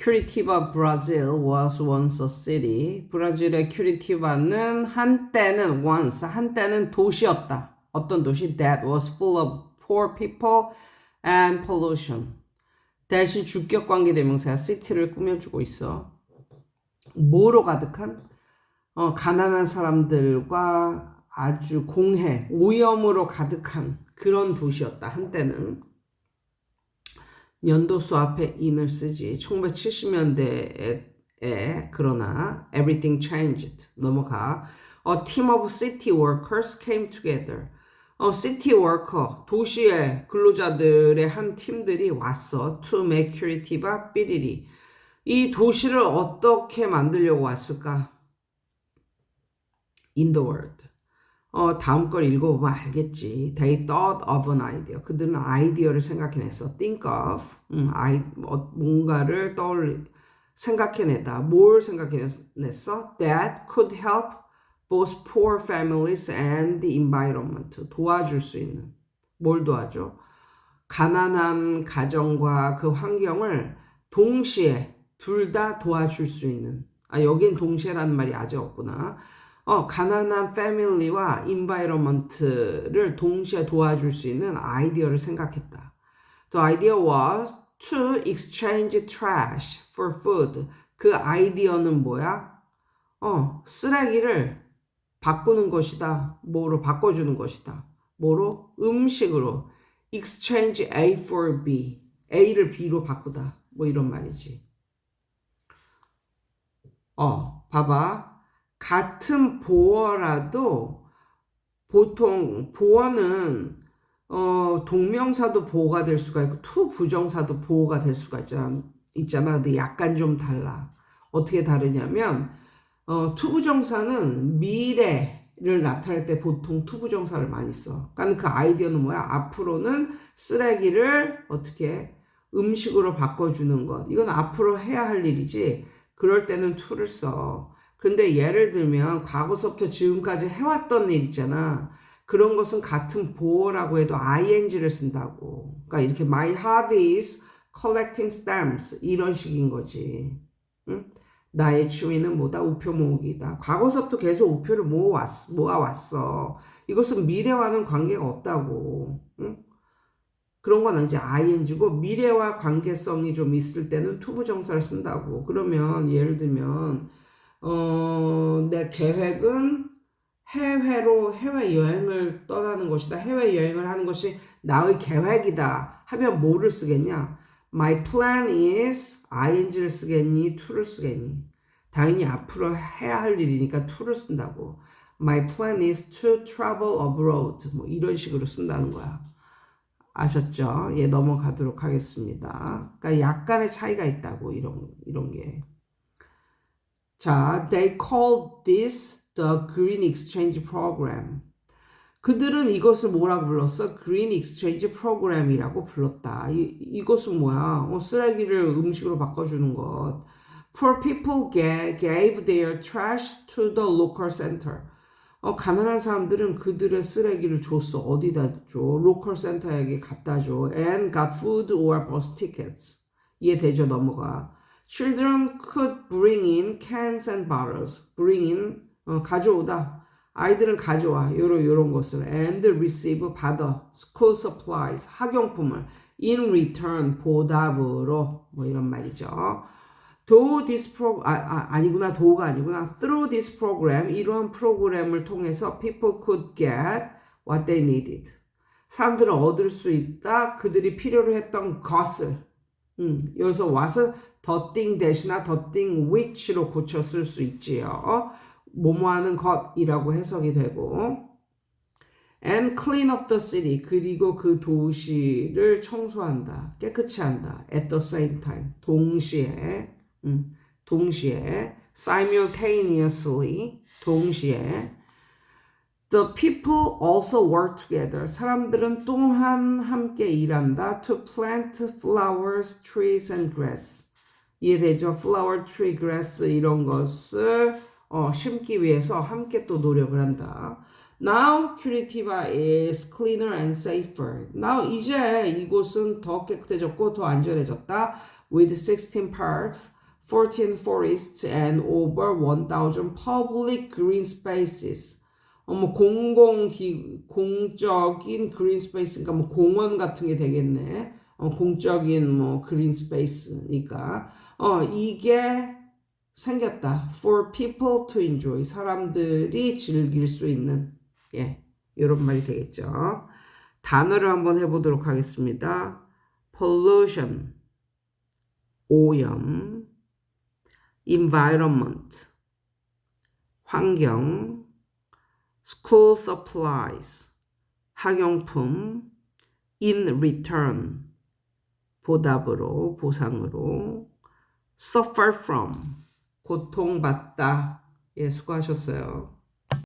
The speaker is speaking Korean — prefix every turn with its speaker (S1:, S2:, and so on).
S1: Curitiba, Brazil was once a city. 브라질의 큐리티바는 한때는 once 한때는 도시였다. 어떤 도시? That was full of poor people and pollution. 대신 주격 관계 대명사야 city를 꾸며주고 있어. 뭐로 가득한? 어, 가난한 사람들과 아주 공해, 오염으로 가득한 그런 도시였다. 한때는. 연도수 앞에 in을 쓰지. 1970년대에 그러나 everything changed. 넘어가. A team of city workers came together. 어, city worker, 도시의 근로자들의 한 팀들이 왔어. To make Curitiba 삐리리. 이 도시를 어떻게 만들려고 왔을까? In the world. 어, 다음 걸 읽어보면 알겠지. They thought of an idea. 그들은 아이디어를 생각해냈어. Think of. 음, 아이, 어, 뭔가를 떠올, 생각해내다. 뭘 생각해냈어? That could help both poor families and the environment. 도와줄 수 있는. 뭘 도와줘? 가난한 가정과 그 환경을 동시에 둘 다 도와줄 수 있는. 아, 여긴 동시에라는 말이 아직 없구나. 어, 가난한 패밀리와 인바이러먼트를 동시에 도와줄 수 있는 아이디어를 생각했다. The idea was to exchange trash for food. 그 아이디어는 뭐야? 어, 쓰레기를 바꾸는 것이다. 뭐로 바꿔주는 것이다. 뭐로? 음식으로. exchange A for B. A를 B로 바꾸다. 뭐 이런 말이지. 어, 봐봐. 같은 보어라도 보통 보어는 어, 동명사도 보호가 될 수가 있고 투 부정사도 보호가 될 수가 있잖아. 있잖아. 근데 약간 좀 달라. 어떻게 다르냐면 어, 투 부정사는 미래를 나타낼 때 보통 투 부정사를 많이 써. 그러니까 그 아이디어는 뭐야? 앞으로는 쓰레기를 어떻게 음식으로 바꿔주는 것. 이건 앞으로 해야 할 일이지. 그럴 때는 투를 써. 근데 예를 들면 과거서부터 지금까지 해왔던 일 있잖아. 그런 것은 같은 보어라고 해도 ing를 쓴다고. 그러니까 이렇게 my hobby is collecting stamps 이런 식인 거지. 응? 나의 취미는 뭐다? 우표 모으기다. 과거서부터 계속 우표를 모아왔, 모아왔어. 이것은 미래와는 관계가 없다고. 응? 그런 건 이제 ing고 미래와 관계성이 좀 있을 때는 투부정사를 쓴다고. 그러면 예를 들면 어, 내 계획은 해외로 해외 여행을 떠나는 것이다. 해외 여행을 하는 것이 나의 계획이다. 하면 뭐를 쓰겠냐? My plan is ing를 쓰겠니? to를 쓰겠니? 당연히 앞으로 해야 할 일이니까 to를 쓴다고. My plan is to travel abroad. 뭐 이런 식으로 쓴다는 거야. 아셨죠? 예, 넘어가도록 하겠습니다. 그러니까 약간의 차이가 있다고 이런 이런 게. 자, they called this the Green Exchange Program. 그들은 이것을 뭐라고 불렀어? Green Exchange Program이라고 불렀다. 이, 이것은 뭐야? 어, 쓰레기를 음식으로 바꿔주는 것. Poor people gave, their trash to the local center. 어, 가난한 사람들은 그들의 쓰레기를 줬어. 어디다 줘? 로컬 센터에게 갖다 줘. And got food or bus tickets. 이해되죠? 넘어가. Children could bring in cans and bottles. Bring in 어, 가져오다. 아이들은 가져와 요런 요런 것을 and receive 받아 school supplies 학용품을 in return 보답으로 뭐 이런 말이죠. Though this pro 아, 아 아니구나 도가 아니구나 through this program 이러한 프로그램을 통해서 people could get what they needed. 사람들은 얻을 수 있다 그들이 필요로 했던 것을 음, 여기서 와서 더띵 대신에 더띵 which로 고쳐 쓸 수 있지요. 뭐뭐 하는 것이라고 해석이 되고 and clean up the city 그리고 그 도시를 청소한다 깨끗이 한다 at the same time 동시에 음, 동시에 simultaneously 동시에 The people also work together. 사람들은 또한 함께 일한다. To plant flowers, trees, and grass. 이해되죠? Flower, tree, grass 이런 것을 어, 심기 위해서 함께 또 노력을 한다. Now Curitiba is cleaner and safer. Now 이제 이곳은 더 깨끗해졌고 더 안전해졌다. with 16 parks, 14 forests, and over 1,000 public green spaces. 어뭐 공공 기 공적인 그린 스페이스니까 뭐 공원 같은 게 되겠네. 어 공적인 뭐 그린 스페이스니까 어 이게 생겼다. For people to enjoy. 사람들이 즐길 수 있는 예. 이런 말이 되겠죠. 단어를 한번 해 보도록 하겠습니다. pollution 오염 environment 환경 school supplies 학용품 in return 보답으로 보상으로 suffer from 고통받다 예 수고하셨어요.